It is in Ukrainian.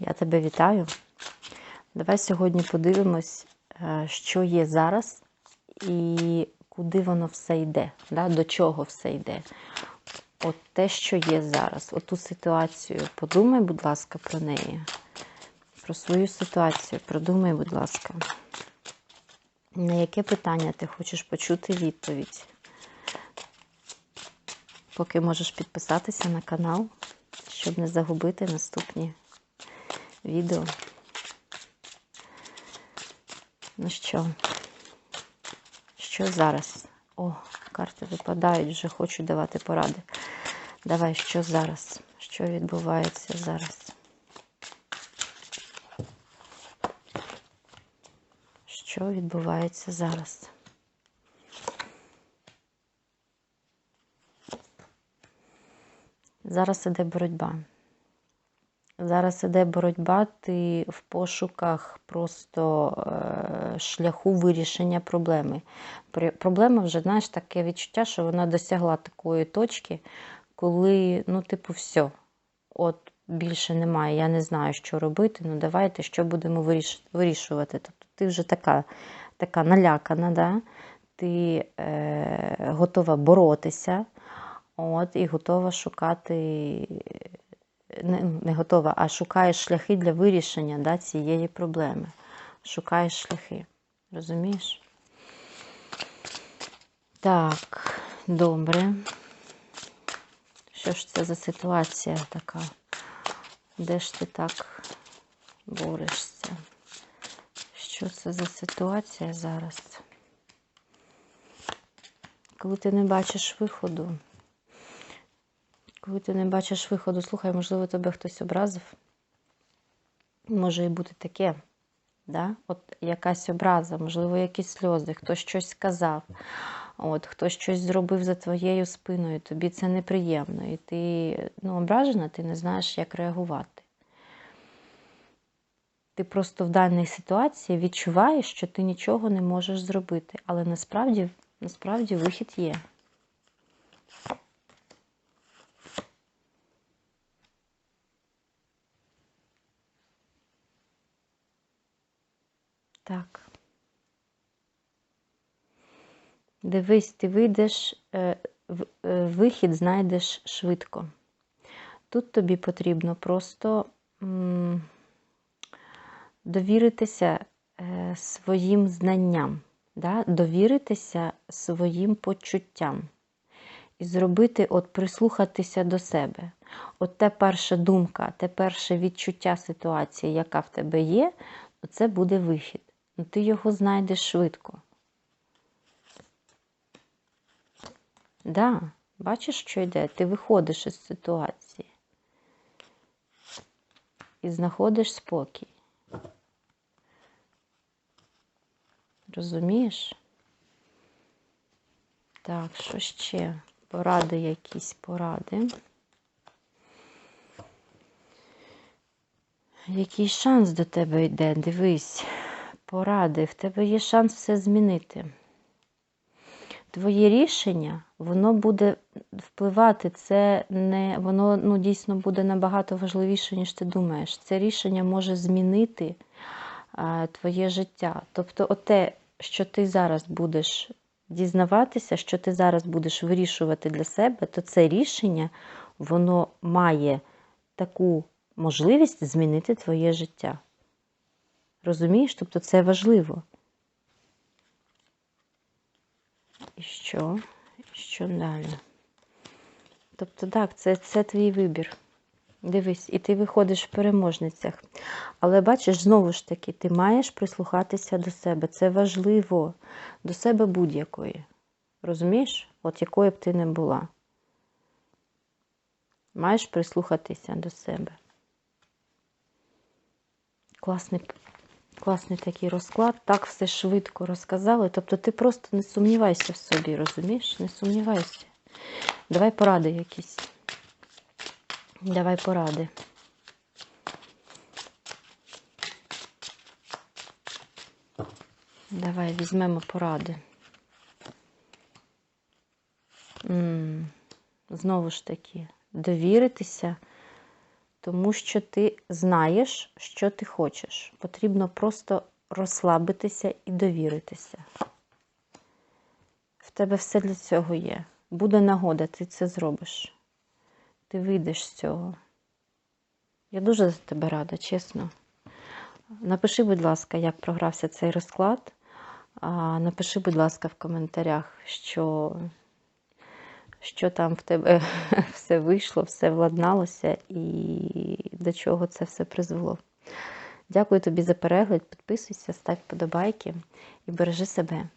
я тебе вітаю. Давай сьогодні подивимось, е, що є зараз і куди воно все йде, да? до чого все йде. От те, що є зараз, оту ситуацію. Подумай, будь ласка, про неї. Про свою ситуацію. Продумай, будь ласка. На яке питання ти хочеш почути відповідь? Поки можеш підписатися на канал, щоб не загубити наступні відео. Ну що, що зараз? О, карти випадають, вже хочу давати поради. Давай, що зараз? Що відбувається зараз? Що відбувається зараз? Зараз іде боротьба. Зараз іде боротьба, ти в пошуках просто е, шляху вирішення проблеми. Проблема вже, знаєш, таке відчуття, що вона досягла такої точки, коли, ну, типу, все, от більше немає, я не знаю, що робити, ну давайте, що будемо вирішувати. Тобто ти вже така, така налякана, да? ти е, готова боротися, от, і готова шукати не, не готова, а шукаєш шляхи для вирішення да, цієї проблеми. Шукаєш шляхи. Розумієш? Так, добре. Що ж це за ситуація така? Де ж ти так борешся? Що це за ситуація зараз? Коли ти не бачиш виходу, коли ти не бачиш виходу, слухай, можливо, тебе хтось образив. Може і бути таке. Да? От якась образа, можливо, якісь сльози, хтось щось сказав, от, хтось щось зробив за твоєю спиною, тобі це неприємно. І ти ну, ображена, ти не знаєш, як реагувати. Ти просто в даній ситуації відчуваєш, що ти нічого не можеш зробити, але насправді, насправді вихід є. Так. Дивись, ти вийдеш, е, е, вихід знайдеш швидко. Тут тобі потрібно просто довіритися е, своїм знанням, да? довіритися своїм почуттям і зробити, от прислухатися до себе. От те перша думка, те перше відчуття ситуації, яка в тебе є, це буде вихід. Ну, ти його знайдеш швидко. Да, бачиш, що йде? Ти виходиш із ситуації і знаходиш спокій. Розумієш? Так, що ще? Поради якісь поради. Який шанс до тебе йде? Дивись, поради, в тебе є шанс все змінити. Твоє рішення, воно буде впливати, це не, воно ну, дійсно буде набагато важливіше, ніж ти думаєш. Це рішення може змінити а, твоє життя. Тобто, оте, що ти зараз будеш дізнаватися, що ти зараз будеш вирішувати для себе, то це рішення, воно має таку можливість змінити твоє життя. Розумієш? Тобто це важливо. І що? І що далі? Тобто, так, це, це твій вибір. Дивись, і ти виходиш в переможницях. Але бачиш, знову ж таки, ти маєш прислухатися до себе. Це важливо до себе будь-якої. Розумієш? От якою б ти не була. Маєш прислухатися до себе. Класний, класний такий розклад. Так все швидко розказали. Тобто ти просто не сумнівайся в собі, розумієш? Не сумнівайся. Давай поради якісь. Давай поради. Давай візьмемо поради. М, Знову ж таки, довіритися тому що ти знаєш, що ти хочеш. Потрібно просто розслабитися і довіритися. В тебе все для цього є. Буде нагода, ти це зробиш. Ти вийдеш з цього. Я дуже за тебе рада, чесно. Напиши, будь ласка, як програвся цей розклад. Напиши, будь ласка, в коментарях, що, що там в тебе все вийшло, все владналося і до чого це все призвело. Дякую тобі за перегляд. Підписуйся, став подобайки і бережи себе.